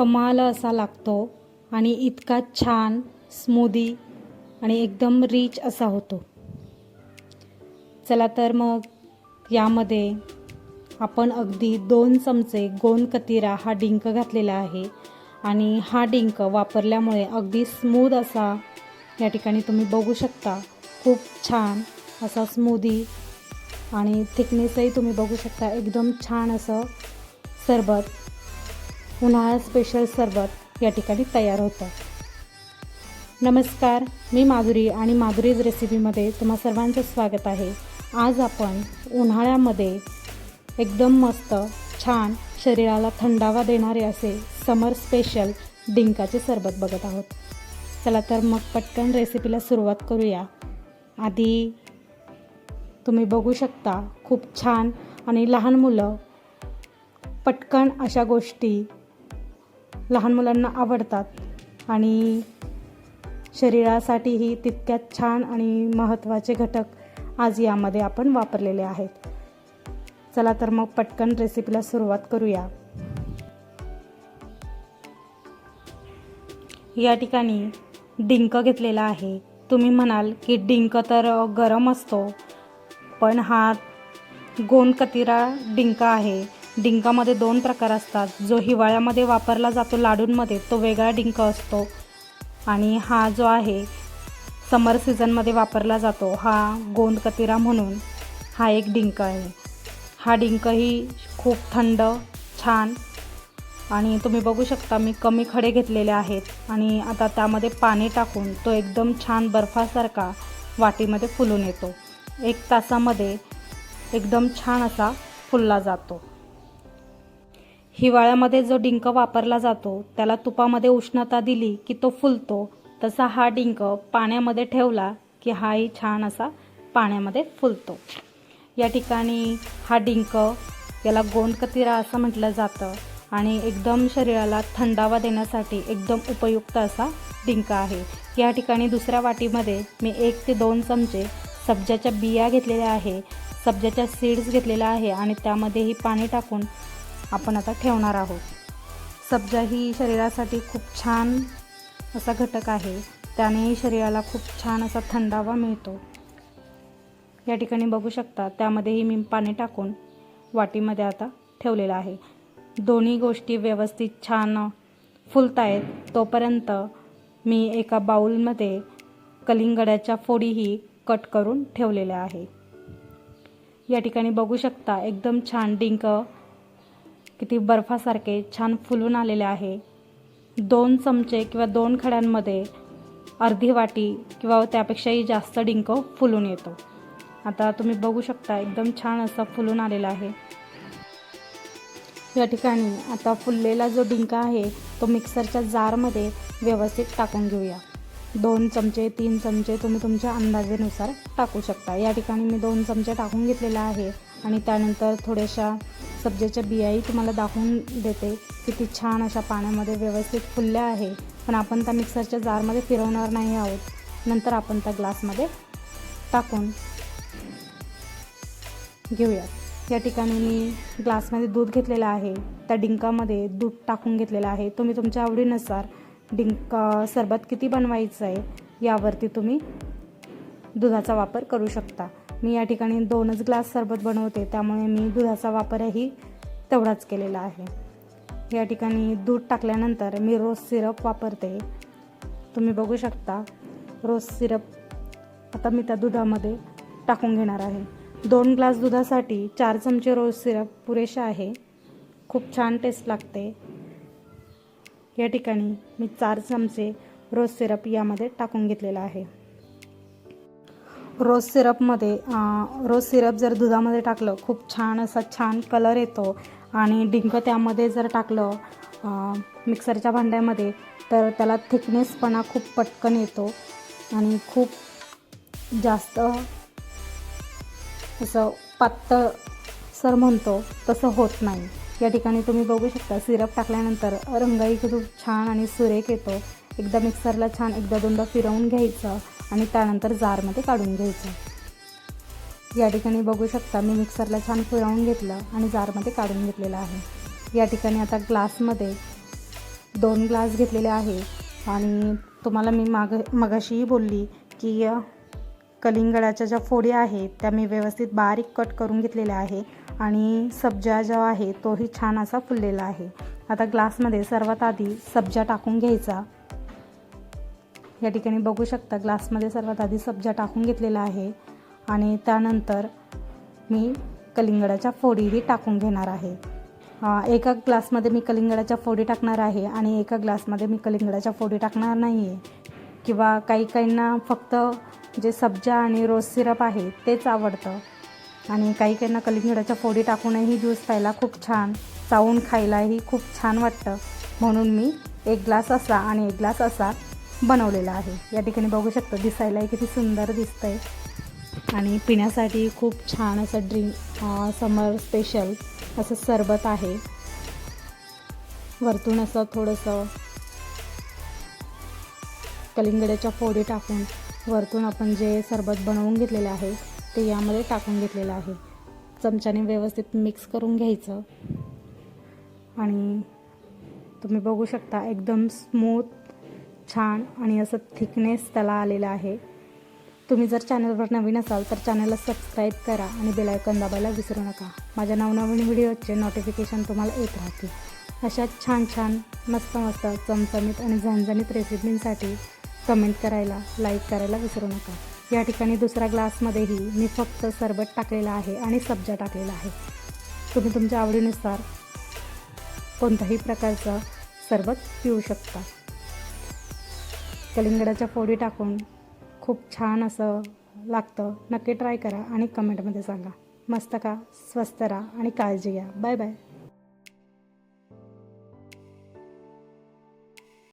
कमाल असा लागतो आणि इतका छान स्मूदी आणि एकदम रिच असा होतो. चला तर मग यामध्ये आपण अगदी दोन चमचे गोंद कतिरा हा डिंक घातलेला आहे आणि हा डिंक वापरल्यामुळे अगदी स्मूद असा या ठिकाणी तुम्ही बघू शकता. खूप छान असा स्मूदी आणि थिकनेसही तुम्ही बघू शकता. एकदम छान असं सरबत. उन्हाळा स्पेशल सरबत या ठिकाणी तयार होतं. नमस्कार मी माधुरी आणि माधुरीज रेसिपीमध्ये तुम्हा सर्वांचं स्वागत आहे. आज आपण उन्हाळ्यामध्ये एकदम मस्त छान शरीराला थंडावा देणारे असे समर स्पेशल डिंकाचे सरबत बघत आहोत. चला तर मग पटकन रेसिपीला सुरुवात करूया. आधी तुम्ही बघू शकता खूप छान आणि लहान मुलं पटकन अशा गोष्टी लहान मुलांना आवडतात आणि शरीरासाठीही तितक्यात छान आणि महत्त्वाचे घटक आज यामध्ये आपण वापरलेले आहेत. चला तर मग पटकन रेसिपीला सुरुवात करूया. या ठिकाणी डिंक घेतलेला आहे. तुम्ही म्हणाल की डिंक तर गरम असतो पण हा गोंद कतिरा डिंक आहे. डिंकामध्ये दोन प्रकार असतात. जो हिवाळ्यामध्ये वापरला जातो लाडूंमध्ये तो वेगळा डिंक असतो. आणि हा जो आहे समर सीझनमध्ये वापरला जातो. हा गोंद कतिरा म्हणून हा एक डिंक आहे. हा डिंकही खूप थंड छान आणि तुम्ही बघू शकता मी कमी खडे घेतलेले आहेत आणि आता त्यामध्ये पाणी टाकून तो एकदम छान बर्फासारखा वाटीमध्ये फुलून येतो. एक तासामध्ये एकदम छान असा फुलला जातो. हिवाळ्यामध्ये जो डिंक वापरला जातो त्याला तुपामध्ये उष्णता दिली की तो फुलतो. तसा हा डिंक पाण्यामध्ये ठेवला की हाही छान असा पाण्यामध्ये फुलतो. या ठिकाणी हा डिंक याला गोंदकतिरा असं म्हटलं जातं आणि एकदम शरीराला थंडावा देण्यासाठी एकदम उपयुक्त असा डिंक आहे. या ठिकाणी दुसऱ्या वाटीमध्ये मी एक ते दोन चमचे सब्जाच्या बिया घेतलेल्या आहे. सब्जाच्या सीड्स घेतलेल्या आहे आणि त्यामध्येही पाणी टाकून आपण आता ठेवणार आहोत. सब्जा ही शरीरासाठी खूप छान असा घटक आहे. त्यानेही शरीराला खूप छान असा थंडावा मिळतो. या ठिकाणी बघू शकता त्यामध्येही मी पाणी टाकून वाटीमध्ये आता ठेवलेलं आहे. दोन्ही गोष्टी व्यवस्थित छान फुलत आहेत तोपर्यंत मी एका बाऊलमध्ये कलिंगड्याच्या फोडीही कट करून ठेवलेल्या आहे. या ठिकाणी बघू शकता एकदम छान डिंक किती बर्फासारखे छान फुलून आलेले आहे. दोन चमचे किंवा दोन खड्यांमध्ये अर्धी वाटी किंवा त्यापेक्षाही जास्त डिंक फुलून येतो. आता तुम्ही बघू शकता एकदम छान असं फुलून आलेला आहे. या ठिकाणी आता फुललेला जो डिंक आहे तो मिक्सरच्या जारमध्ये व्यवस्थित टाकून घेऊया. दोन चमचे तीन चमचे तुम्ही तुमच्या अंदाजेनुसार टाकू शकता. या ठिकाणी मी दोन चमचे टाकून घेतलेला आहे आणि त्यानंतर थोड्याशा सब्जेच्या बियाही तुम्हाला दाखवून देते. किती छान अशा पाण्यामध्ये व्यवस्थित फुलल्या आहे. पण आपण त्या मिक्सरच्या जारमध्ये फिरवणार नाही आहोत. नंतर आपण त्या ग्लासमध्ये टाकून घेऊयात. या ठिकाणी मी ग्लासमध्ये दूध घेतलेलं आहे. त्या डिंकामध्ये दूध टाकून घेतलेलं आहे. तुम्ही तुमच्या आवडीनुसार डिंक सरबत किती बनवायचं आहे यावरती तुम्ही दुधाचा वापर करू शकता. मी या ठिकाणी दोनच ग्लास सरबत बनवते. त्यामुळे मी दुधाचा वापरही तेवढाच केलेला आहे. या ठिकाणी दूध टाकल्यानंतर मी रोज सिरप वापरते. तुम्ही बघू शकता रोज सिरप आता मी त्या दुधामध्ये टाकून घेणार आहे. दोन ग्लास दुधासाठी चार चमचे रोज सिरप पुरेशा आहे. खूप छान टेस्ट लागते. या ठिकाणी मी चार चमचे रोज सिरप यामध्ये टाकून घेतलेला आहे. रोज सिरपमध्ये रोज सिरप जर दुधामध्ये टाकलं खूप छान असा छान कलर येतो. आणि डिंक त्यामध्ये जर टाकलं मिक्सरच्या भांड्यामध्ये तर त्याला थिकनेसपणा खूप पटकन येतो. आणि खूप जास्त असं पातळ सर म्हणतो तसं होत नाही. या ठिकाणी तुम्ही बघू शकता सिरप टाकल्यानंतर रंगही खूप छान आणि सुरेख येतो. एकदा मिक्सरला छान एकदा दोनदा फिरवून घ्यायचं. आणि त्यानंतर जारमध्ये काढून घ्यायचं. या ठिकाणी बघू शकता मी मिक्सरला छान फिरवून घेतलं आणि जारमध्ये काढून घेतलेलं आहे. या ठिकाणी आता ग्लासमध्ये दोन ग्लास घेतलेले आहे. आणि तुम्हाला मी माग मगाशीही बोलली की कलिंगडाच्या ज्या फोडी आहेत त्या मी व्यवस्थित बारीक कट करून घेतलेल्या आहे आणि सब्जा जो आहे तोही छान असा फुललेला आहे. आता ग्लासमध्ये सर्वात आधी सब्जा टाकून घ्यायचा. या ठिकाणी बघू शकता ग्लासमध्ये सर्वात आधी सब्जा टाकून घेतलेला आहे. आणि त्यानंतर मी कलिंगडाच्या फोडीही टाकून घेणार आहे. एका ग्लासमध्ये मी कलिंगडाच्या फोडी टाकणार आहे आणि एका ग्लासमध्ये मी कलिंगडाच्या फोडी टाकणार नाही आहे किंवा काही काहींना फक्त जे सब्जा आणि रोज सिरप आहे तेच आवडतं. आणि काही काहींना कलिंगडाच्या फोडी टाकूनही ज्यूस प्यायला खूप छान चावून खायलाही खूप छान वाटतं. म्हणून मी एक ग्लास असा आणि एक ग्लास असा बनवलेला आहे. या ठिकाणी बघू शकतो दिसायलाही किती सुंदर दिसतंय. आणि पिण्यासाठी खूप छान असं ड्रिंक समर स्पेशल असं सरबत आहे. वरतून असं थोडंसं कलिंगड्याच्या फोडी टाकून वरतून आपण जे सरबत बनवून घेतलेलं आहे ते यामध्ये टाकून घेतलेलं आहे. चमच्याने व्यवस्थित मिक्स करून घ्यायचं. आणि तुम्ही बघू शकता एकदम स्मूथ छान आणि असं थिकनेस त्याला आलेलं आहे. तुम्ही जर चॅनलवर नवीन असाल तर चॅनलला सबस्क्राईब करा आणि बेलायकन दाबायला विसरू नका. माझ्या नवनवीन व्हिडिओचे नोटिफिकेशन तुम्हाला येत राहतील. अशा छान छान मस्त मस्त चमचमीत आणि झणझणीत रेसिपींसाठी कमेंट करायला लाईक करायला विसरू नका. या ठिकाणी दुसऱ्या ग्लासमध्येही मी फक्त सरबत टाकलेला आहे आणि सब्जा टाकलेला आहे. तुम्ही तुमच्या आवडीनुसार कोणत्याही प्रकारचं सरबत पिऊ शकता. कलिंगडाच्या फोडी टाकून खूप छान असं लागतं. नक्की ट्राय करा आणि कमेंटमध्ये सांगा. मस्त का? स्वस्त राहा आणि काळजी घ्या. Bye bye